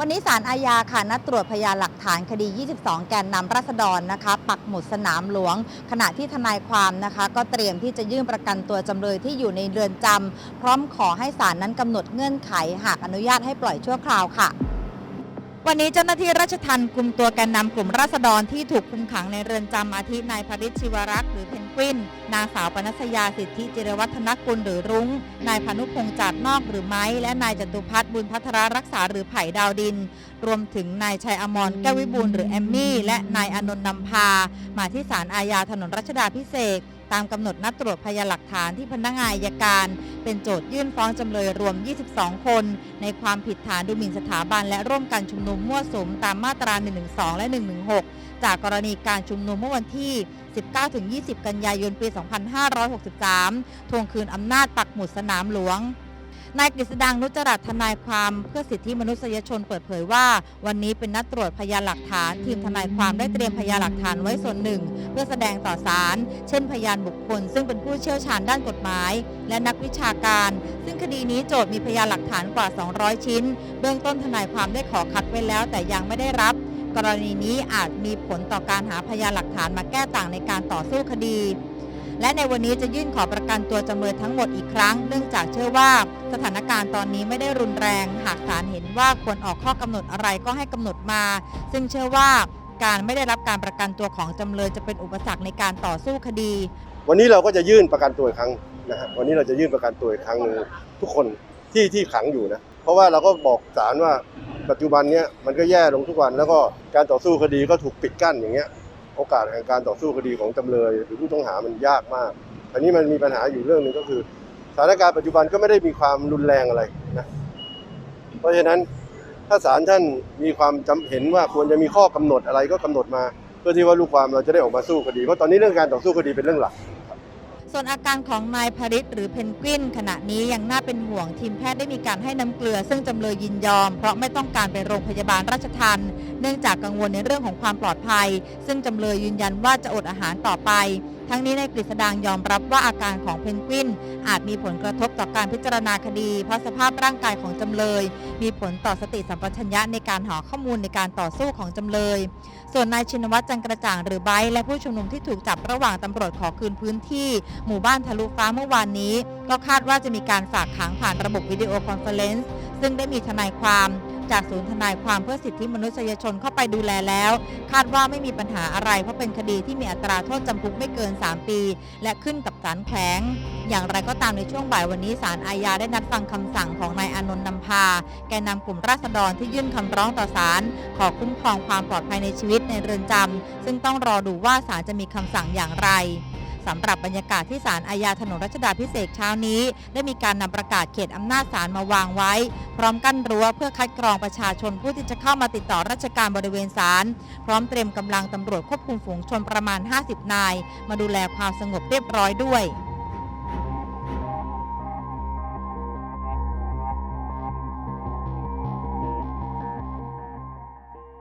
วันนี้ศาลอาญาค่ะนัดตรวจพยานหลักฐานคดี 22 แกนนำรัษฎรนะคะ ปักหมุดสนามหลวง ขณะที่ทนายความนะคะ ก็เตรียมที่จะยื่นประกันตัวจำเลยที่อยู่ในเรือนจำพร้อมขอให้ศาลนั้นกำหนดเงื่อนไข หากอนุญาตให้ปล่อยชั่วคราวค่ะ วันนี้เจ้าหน้าที่ราชทัณฑ์กลุ่มตัวแกนนำกลุ่มราษฎรที่ถูกคุมขังในเรือนจำอาทินายพริชชิวรักษ์หรือเพนกวิน นางสาวปนัสยาสิทธิจิรวัฒนกุลหรือรุง้ง นายพานุพงษ์จาดนอกหรือไม้ และนายจตุพัฒน์บุญพัทรรักษาหรือไผ่ดาวดิน รวมถึงนายชัยอมรแก้ววิบูลหรือแอมมี่ และนายอนนท์นำพา มาที่ศาลอาญาถนนรัชดาพิเศษก ตามกำหนดนัดตรวจพยานหลักฐานที่พนักงานอายการ เป็นโจทยื่นฟ้องจำเลยรวม 22 คน ในความผิดฐานดูหมิ่นสถาบัน และร่วมกันชุมนุมมั่วสุมตามมาตรา 112 และ 116 จากกรณีการชุมนุมเมื่อวันที่ 19-20 กันยายนปี 2563 ทวงคืนอำนาจปักหมุดสนามหลวง นายกฤษดังนุจรัตน์ทนายความเพื่อสิทธิมนุษยชนเปิดเผยว่า วันนี้เป็นนัดตรวจพยานหลักฐาน ทีมทนายความได้เตรียมพยานหลักฐานไว้ส่วนหนึ่ง เพื่อแสดงต่อศาลเช่นพยานบุคคล ซึ่งเป็นผู้เชี่ยวชาญด้านกฎหมาย และนักวิชาการ ซึ่งคดีนี้โจทย์มีพยานหลักฐานกว่า 200 ชิ้น เบื้องต้นทนายความได้ขอคัดไว้แล้ว แต่ยังไม่ได้รับกรณีนี้อาจมีผลต่อการหาพยานหลักฐานมาแก้ต่างในการต่อสู้คดี และในวันนี้จะยื่นขอประกันตัวจำเลยทั้งหมดอีกครั้ง เนื่องจากเชื่อว่าสถานการณ์ตอนนี้ไม่ได้รุนแรง หากศาลเห็นว่าควรออกข้อกำหนดอะไรก็ให้กำหนดมา ซึ่งเชื่อว่าการไม่ได้รับการประกันตัวของจำเลยจะเป็นอุปสรรคในการต่อสู้คดี วันนี้เราก็จะยื่นประกันตัวอีกครั้งนะฮะวันนี้เราจะยื่นประกันตัวอีกครั้งหนึ่งทุกคนที่ที่ขังอยู่นะเพราะว่าเราก็บอกศาลว่าปัจจุบันเนี้ยมันก็แย่ลงทุกวันแล้วก็การต่อสู้คดีก็ถูกปิดกั้นอย่างเงี้ย โอกาสแห่งการต่อสู้คดีของจำเลยหรือผู้ต้องหามันยากมาก อันนี้มันมีปัญหาอยู่เรื่องหนึ่งก็คือสถานการณ์ปัจจุบันก็ไม่ได้มีความรุนแรงอะไรนะเพราะฉะนั้นถ้าศาลท่านมีความจำเห็นว่าควรจะมีข้อกำหนดอะไรก็กำหนดมา เพื่อที่ว่าลูกความเราจะได้ออกมาสู้คดีเพราะตอนนี้เรื่องการต่อสู้คดีเป็นเรื่องหลัก ส่วนอาการของนายพริตหรือเพนกวิน ขณะนี้ยังน่าเป็นห่วงทีมแพทย์ได้มีการให้น้ำเกลือ ซึ่งจำเลยยินยอม เพราะไม่ต้องการไปโรงพยาบาลราชทันเนื่องจากกังวลในเรื่องของความปลอดภัย ซึ่งจำเลยยืนยันว่าจะอดอาหารต่อไป ทั้งนี้ในายกฤษดางยอมรับว่าอาการของเพนกวิน อาจมีผลกระทบต่อการพิจารณาคดี เพราะสภาพร่างกายของจำเลย มีผลต่อสติสัมปชัญญะในการหาข้อมูลในการต่อสู้ของจำเลย ส่วนนายชินวัตรจันกระจ่างหรือไบและผู้ชุมนุมที่ถูกจับระหว่างตำรวจขอคืนพื้นที่ หมู่บ้านทะลุฟ้าเมื่อวานนี้ ก็คาดว่าจะมีการฝากขังผ่านระบบวิดีโอคอนเฟอเรนซ์ซึ่งได้มีทนายความ จากศูนย์ทนายความเพื่อสิทธิมนุษยชนเข้าไปดูแลแล้ว คาดว่าไม่มีปัญหาอะไร เพราะเป็นคดีที่มีอัตราโทษจำคุกไม่เกิน 3 ปี และขึ้นกับศาลแขวงอย่างไรก็ตามในช่วงบ่ายวันนี้ศาลอาญาได้นัดฟังคำสั่งของนายอนนท์นำพา แกนนำกลุ่มราษฎรที่ยื่นคำร้องต่อศาลขอคุ้มครองความปลอดภัยในชีวิตในเรือนจำซึ่งต้องรอดูว่าศาลจะมีคำสั่งอย่างไร สำหรับบรรยากาศที่ศาลอาญาถนนรัชดาพิเศษเช้านี้ ได้มีการนำประกาศเขตอำนาจศาลมาวางไว้ พร้อมกั้นรั้วเพื่อคัดกรองประชาชนผู้ที่จะเข้ามาติดต่อราชการบริเวณศาลพร้อมเตรียมกำลังตำรวจควบคุมฝูงชนประมาณ 50 นาย มาดูแลความสงบเรียบร้อยด้วย